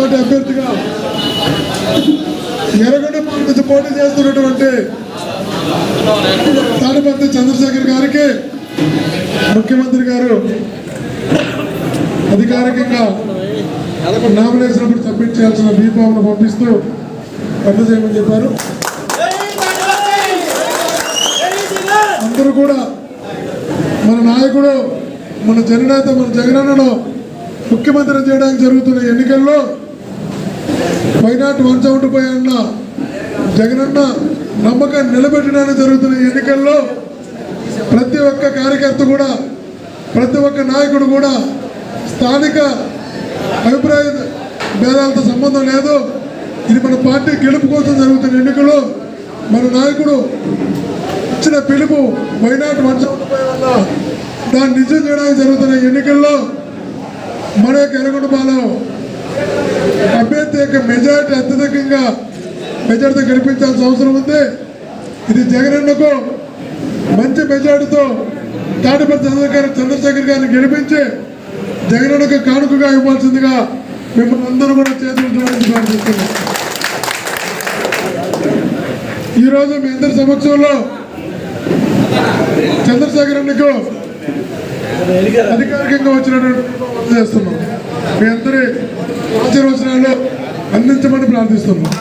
Party అభ్యర్థిగా ఎర్రగొండపాలెం నుంచి పోటీ చేస్తున్నటువంటి తాడిపత్రి చంద్రశేఖర్ గారికి ముఖ్యమంత్రి గారు అధికారికంగా నామినేషన్ అప్పుడు సబ్మిట్ చేయాల్సిన బీఫామ్ను పంపిస్తూ రద్దు చేయమని చెప్పారు. అందరూ కూడా మన నాయకుడు మన జననేత మన జగనన్నను ముఖ్యమంత్రి చేయడానికి జరుగుతున్న ఎన్నికల్లో వైనాట్ వన్ సెవెంటీ ఫైవ్ అన్న జగనన్న నమ్మకాన్ని నిలబెట్టడానికి జరుగుతున్న ఎన్నికల్లో ప్రతి ఒక్క కార్యకర్త కూడా ప్రతి ఒక్క నాయకుడు కూడా స్థానిక అభిప్రాయ భేదాలతో సంబంధం లేదు. ఇది మన పార్టీ గెలుపు కోసం జరుగుతున్న ఎన్నికల్లో మన నాయకుడు ఇచ్చిన పిలుపు వైనాట్ వన్ దాన్ని నిజం చేయడానికి జరుగుతున్న ఎన్నికల్లో మన యొక్క ఎరగొండపాలెం అత్యధికంగా మెజారిటీ గెలిపించాల్సిన అవసరం ఉంది. ఇది జగనన్నకు మంచి మెజార్టీతో తాటిపల్లి చంద్రశేఖర్ చంద్రశేఖర్ గారిని గెలిపించి జగనన్నకు కానుకగా ఇవ్వాల్సిందిగా మిమ్మల్ని అందరూ కూడా చేతులు ఈరోజు మీ అందరి సమక్షంలో చంద్రశేఖర్ అన్నకు అధికారికంగా వచ్చినటువంటి చేస్తున్నాం. మీ అందరి ఆశీర్వచనాలు అందించమని ప్రార్థిస్తున్నాం.